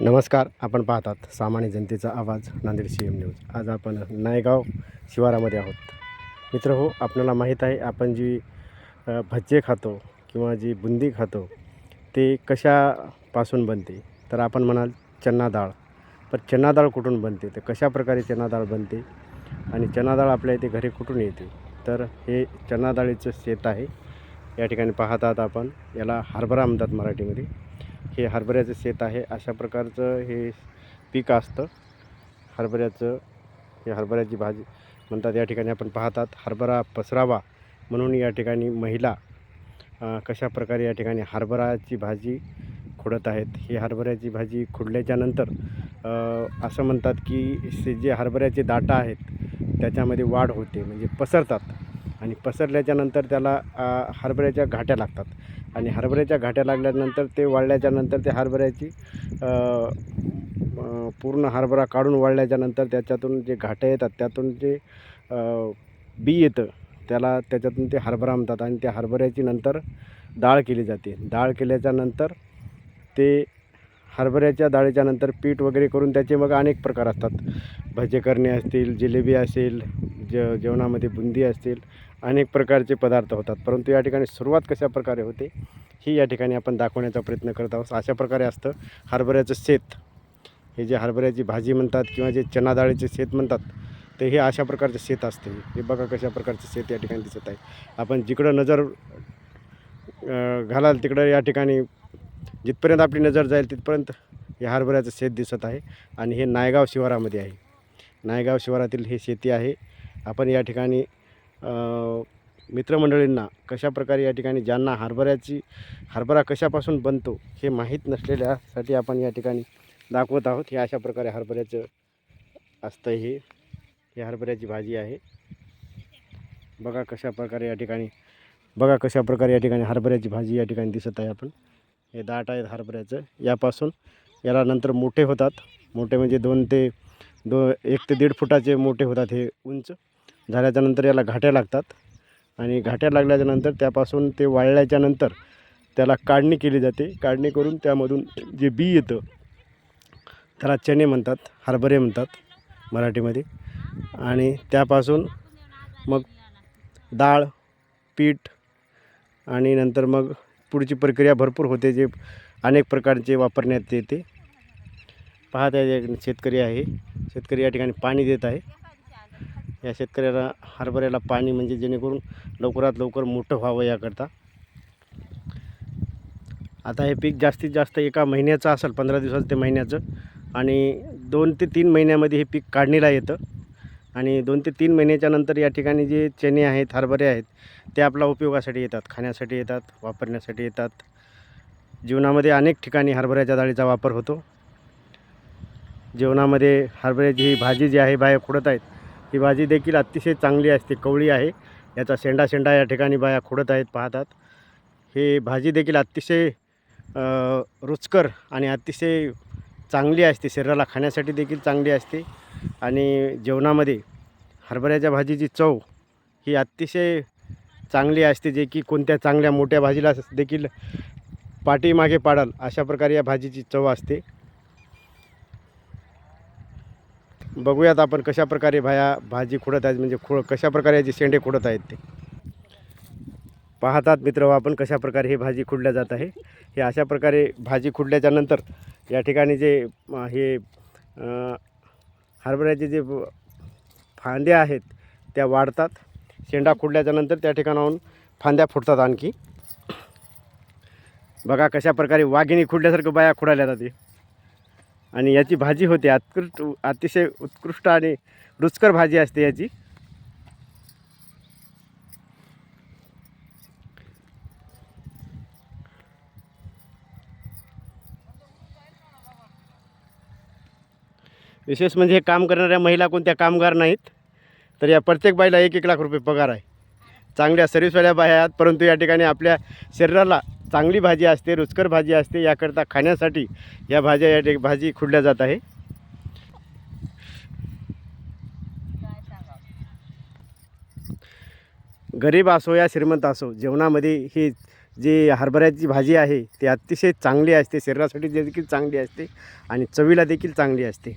नमस्कार आपण पाहतात सामान्य जनतेचा आवाज नांदेड सी एम न्यूज. आज आपण नायगाव शिवारामध्ये आहोत. मित्र हो आपल्याला माहीत आहे आपण जी भज्जे खातो किंवा जी बुंदी खातो ते कशापासून बनते? तर आपण म्हणाल चन्ना डाळ पण चना डाळ कुठून बनते? तर कशा प्रकारे चना डाळ बनते? आणि चना डाळ आपल्या इथे घरी कुठून येते? तर हे चना डाळीचं शेत आहे. या ठिकाणी पाहतात आपण याला हरभरा म्हणतात मराठीमध्ये. हे हरभऱ्याचं शेत आहे. अशा प्रकारचं हे पीक असतं. हरभऱ्याचं हे हरभऱ्याची भाजी म्हणतात या ठिकाणी आपण पाहतात. हरभरा पसरावा म्हणून या ठिकाणी महिला कशा प्रकारे या ठिकाणी हरभराची भाजी खुडत आहेत. ही हरभऱ्याची भाजी खुडल्याच्यानंतर असं म्हणतात की से जे हरभऱ्याचे दाटा आहेत त्याच्यामध्ये वाढ होते. म्हणजे पसरतात. आणि पसरल्याच्यानंतर त्याला हरभऱ्याच्या घाट्या लागतात. आणि हरभऱ्याच्या घाट्या लागल्यानंतर ते वाळल्याच्यानंतर ते हरभऱ्याची पूर्ण हरभरा काढून वाळल्याच्यानंतर त्याच्यातून जे घाटं येतात त्यातून जे बी येतं त्याला त्याच्यातून ते हरभरा म्हणतात आणि त्या हरभऱ्याची नंतर डाळ केली जाते. डाळ केल्याच्यानंतर ते हरभऱ्याच्या डाळीच्या नंतर पीठ वगैरे करून त्याचे मग अनेक प्रकार असतात. भजे करणे असतील जिलेबी असेल जे जेवणामध्ये बुंदी असतील अनेक प्रकारचे पदार्थ होतात. परंतु या ठिकाणी सुरुवात कशा प्रकारे होते ही या ठिकाणी आपण दाखवण्याचा प्रयत्न करत आहोत. अशा प्रकारे असतं हरभऱ्याचं शेत. हे जे हरभऱ्याची भाजी म्हणतात किंवा जे चना डाळीचे शेत म्हणतात ते हे अशा प्रकारचं शेत असते. हे बघा कशा प्रकारचं शेत या ठिकाणी दिसत आहे. आपण जिकडं नजर घालाल तिकडं या ठिकाणी जिथपर्यंत आपली नजर जाईल तिथपर्यंत हे हरभऱ्याचं शेत दिसत आहे आणि हे नायगाव शिवारामध्ये आहे. नायगाव शिवारातील हे शेती आहे. आपण या ठिकाणी मित्रमंडळींना कशा प्रकारे या ठिकाणी ज्यांना हरभऱ्याची हरभरा कशापासून बनतो हे माहीत नसलेल्यासाठी आपण या ठिकाणी दाखवत आहोत. हे अशा प्रकारे हरभऱ्याचं असतं हे. ही हरभऱ्याची भाजी आहे. बघा कशा प्रकारे या ठिकाणी बघा कशा प्रकारे या ठिकाणी हरभऱ्याची भाजी या ठिकाणी दिसत आहे आपण. हे दाट आहेत हरभऱ्याचं. यापासून याला नंतर मोठे होतात. मोठे म्हणजे दोन ते दो एक ते दीड फुटाचे मोठे होतात हे उंच. झाल्याच्यानंतर याला घाट्या लागतात. आणि घाट्या लागल्याच्यानंतर त्यापासून ते वाळल्याच्यानंतर त्याला काढणी केली जाते. काढणी करून त्यामधून जे बी येतं त्याला चणे म्हणतात हरभरे म्हणतात मराठीमध्ये. आणि त्यापासून मग डाळ पीठ आणि नंतर मग पुढची प्रक्रिया भरपूर होते जे अनेक प्रकारचे वापरण्यात येते. पाहत आहे शेतकरी आहे. शेतकरी या ठिकाणी पाणी देत आहे. या शेतकऱ्याला हरभऱ्याला पाणी म्हणजे जेणेकरून लवकरात लवकर मोठं व्हावं याकरता. आता हे पीक जास्तीत जास्त एका महिन्याचं असेल पंधरा दिवसाचं ते महिन्याचं. आणि दोन ते तीन महिन्यामध्ये हे पीक काढणीला येतं. आणि दोन ते तीन महिन्याच्या नंतर या ठिकाणी जे चणे आहेत हरभरे आहेत ते आपला उपयोगासाठी येतात खाण्यासाठी येतात वापरण्यासाठी येतात. जीवनामध्ये अनेक ठिकाणी हरभऱ्याच्या डाळीचा वापर होतो. जेवणामध्ये हरभऱ्याची ही भाजी जी आहे बाया खुडत आहेत ही भाजी देखील अतिशय चांगली असते कवळी आहे. याचा शेंडा शेंडा या ठिकाणी बाया खुडत आहेत पाहतात. हे भाजी देखील अतिशय रुचकर आणि अतिशय चांगली असते शरीराला खाण्यासाठी देखील चांगली असते. आणि जेवणामध्ये हरभऱ्याच्या भाजीची चव ही अतिशय चांगली असते जे की कोणत्या चांगल्या मोठ्या भाजीला देखील पाठीमागे पाडाल अशा प्रकारे या भाजीची चव असते. बघूयात आपण कशा प्रकारे भाया भाजी खुडत आहेत म्हणजे खो कशा प्रकारे याचे शेंडे खुडत आहेत ते. पाहतात मित्र आपण कशा प्रकारे ही भाजी खुडल्या जात आहे. हे अशा प्रकारे भाजी खुडल्याच्या नंतर या ठिकाणी जे हे हरभऱ्याचे जे फांद्या आहेत त्या वाढतात. शेंडा खुडल्याच्यानंतर त्या ठिकाणाहून फांद्या फुटतात आणखी. बघा कशा प्रकारे वाघिणी खुडल्यासारखं बाया खुडायला जाते आणि याची भाजी होते उत्कृष्ट अतिशय उत्कृष्ट आणि रुचकर भाजी असते याची. विशेष म्हणजे हे काम करणाऱ्या महिला कोणत्या कामगार नाहीत तर या प्रत्येक बाईला एक एक लाख रुपये पगार आहे. चांगल्या सर्विसवाल्या बाया आहेत परंतु या ठिकाणी आपल्या शरीराला चांगली भाजी असते रुचकर भाजी असते याकरता खाण्यासाठी या भाज्या या ठिक भाजी खुडल्या जात आहे. गरीब असो या श्रीमंत असो जेवणामध्ये ही जी हरभऱ्याची भाजी आहे ती अतिशय चांगली असते शरीरासाठी देखील चांगली असते आणि चवीला देखील चांगली असते.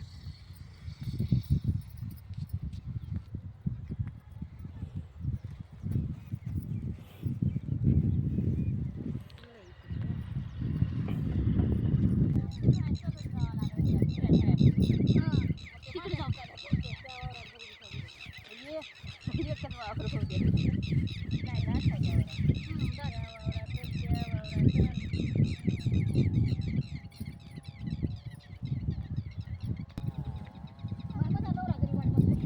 ये ये करवा करो ये नहीं ना सही है